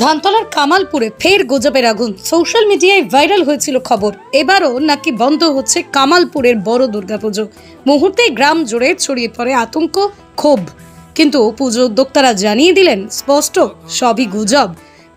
ধানতলার কামালপুরে ফের গুজবের আগুন। সোশ্যাল মিডিয়ায় ভাইরাল হয়েছিল খবর। এবারও নাকি বন্ধ হচ্ছে কামালপুরের বড় দুর্গাপুজো। মুহূর্তে গ্রাম জুড়ে ছড়িয়ে পড়ে আতঙ্ক, ক্ষোভ। কিন্তু পুজো উদ্যোক্তারা জানিয়ে দিলেন, স্পষ্ট, সবই গুজব।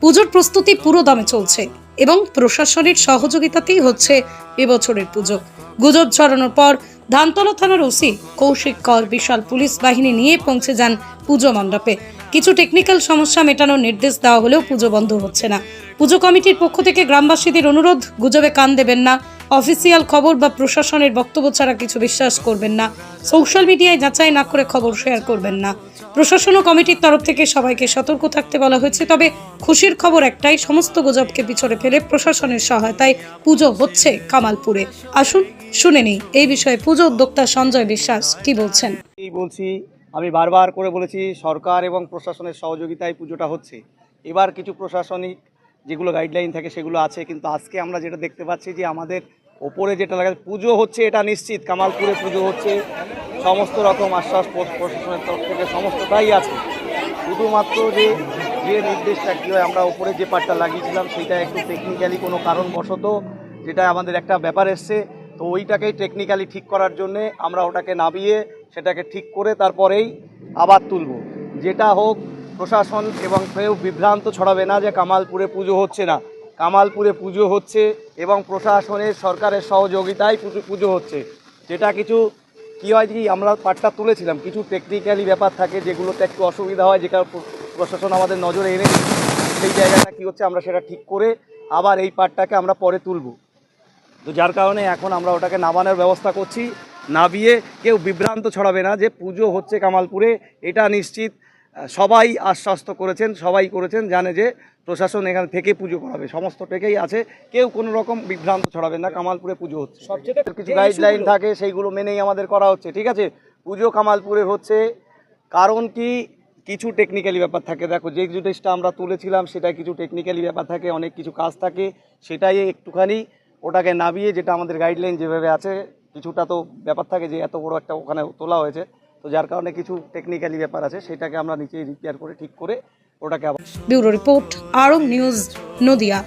পুজোর প্রস্তুতি পুরো দমে চলছে এবং প্রশাসনের সহযোগিতাতেই হচ্ছে এবছরের পুজো। গুজব ছড়ানোর পর ধানতলা থানার ওসি কৌশিক কর বিশাল পুলিশ বাহিনী নিয়ে পৌঁছে যান পুজো মণ্ডপে। কিছু টেকনিক্যাল সমস্যা মেটানোর নির্দেশ দেওয়া হলেও পুজো বন্ধ হচ্ছে না। পুজো কমিটির পক্ষ থেকে গ্রামবাসীদের অনুরোধ, গুজবে কান দেবেন না। অফিসিয়াল খবর বা প্রশাসনের বক্তব্য ছাড়া কিছু বিশ্বাস করবেন না। সোশ্যাল মিডিয়ায় যাচাই না করে খবর শেয়ার করবেন না। প্রশাসন ও কমিটির তরফ থেকে সবাইকে সতর্ক থাকতে বলা হয়েছে, তবে খুশির খবর একটাই, সমস্ত গুজবকে পিছনে ফেলে প্রশাসনের সহায়তায় পুজো হচ্ছে কামালপুরে। আসুন, শুনে নিই। এই বিষয়ে পুজো উদ্যোক্তা সঞ্জয় বিশ্বাস কি বলছেন? বলছি আমি বারবার করে বলেছি, সরকার এবং প্রশাসনের সহযোগিতায় পুজোটা হচ্ছে। এবার কিছু প্রশাসনিক যেগুলো গাইডলাইন থাকে সেগুলো আছে, কিন্তু আজকে আমরা যেটা দেখতে পাচ্ছি যে আমাদের ওপরে যেটা লাগা, পুজো হচ্ছে এটা নিশ্চিত, কামালপুরে পুজো হচ্ছে, সমস্ত রকম আশ্বাস প্রশাসনের তরফ থেকে সমস্তটাই আছে। শুধুমাত্র যে যে নির্দেশটা কী হয়, আমরা ওপরে যে পার্টটা লাগিয়েছিলাম সেটা একটু টেকনিক্যালি কোনো কারণবশত যেটা আমাদের একটা ব্যাপার এসছে, তো ওইটাকেই টেকনিক্যালি ঠিক করার জন্যে আমরা ওটাকে নামিয়ে সেটাকে ঠিক করে তারপরেই আবার তুলব। যেটা হোক, প্রশাসন এবং কেউ বিভ্রান্ত ছড়াবে না যে কামালপুরে পুজো হচ্ছে না। কামালপুরে পুজো হচ্ছে এবং প্রশাসনের সরকারের সহযোগিতায় পুজো পুজো হচ্ছে। যেটা কিছু, কী হয় কি, আমরা পাটটা তুলেছিলাম। কিছু টেকনিক্যালি ব্যাপার থাকে যেগুলোতে একটু অসুবিধা হয় যেটা প্র- প্রশাসন আমাদের নজরে এনে সেই জায়গাটা কী হচ্ছে আমরা সেটা ঠিক করে আবার এই পাটটাকে আমরা পরে তুলব। তো যার কারণে এখন আমরা ওটাকে নামানোর ব্যবস্থা করছি। নাবিয়ে কেউ বিভ্রান্ত ছড়াবে না যে পুজো হচ্ছে কামালপুরে এটা নিশ্চিত। সবাই আশ্বস্ত করেছেন সবাই করেছেন জানে যে প্রশাসন এখান থেকে পুজো করাবে। সমস্ত টেকেই আছে কেউ কোনো রকম বিভ্রান্ত ছড়াবে না কামালপুরে পুজো হচ্ছে। সবচেয়ে কিছু গাইডলাইন থাকে সেইগুলো মেনেই আমাদের করা হচ্ছে ঠিক আছে? পুজো কামালপুরে হচ্ছে কারণ কি? কিছু টেকনিক্যালি ব্যাপার থাকে। দেখো যে জিনিসটা আমরা তুলেছিলাম সেটা কিছু টেকনিক্যালি ব্যাপার থাকে অনেক কিছু কাজ থাকে সেটাই একটুখানি ওটাকে নামিয়ে যেটা আমাদের গাইডলাইন যেভাবে আছে কিছুটা তো ব্যাপার থাকে যে এত বড় একটা ওখানে তোলা হয়েছে। তো যার কারণে কিছু টেকনিক্যালি ব্যাপার আছে, সেটাকে আমরা নিচেই রিপেয়ার করে, ঠিক করে ওটাকে আবার ব্যুরো রিপোর্ট আরং নিউজ, নদিয়া।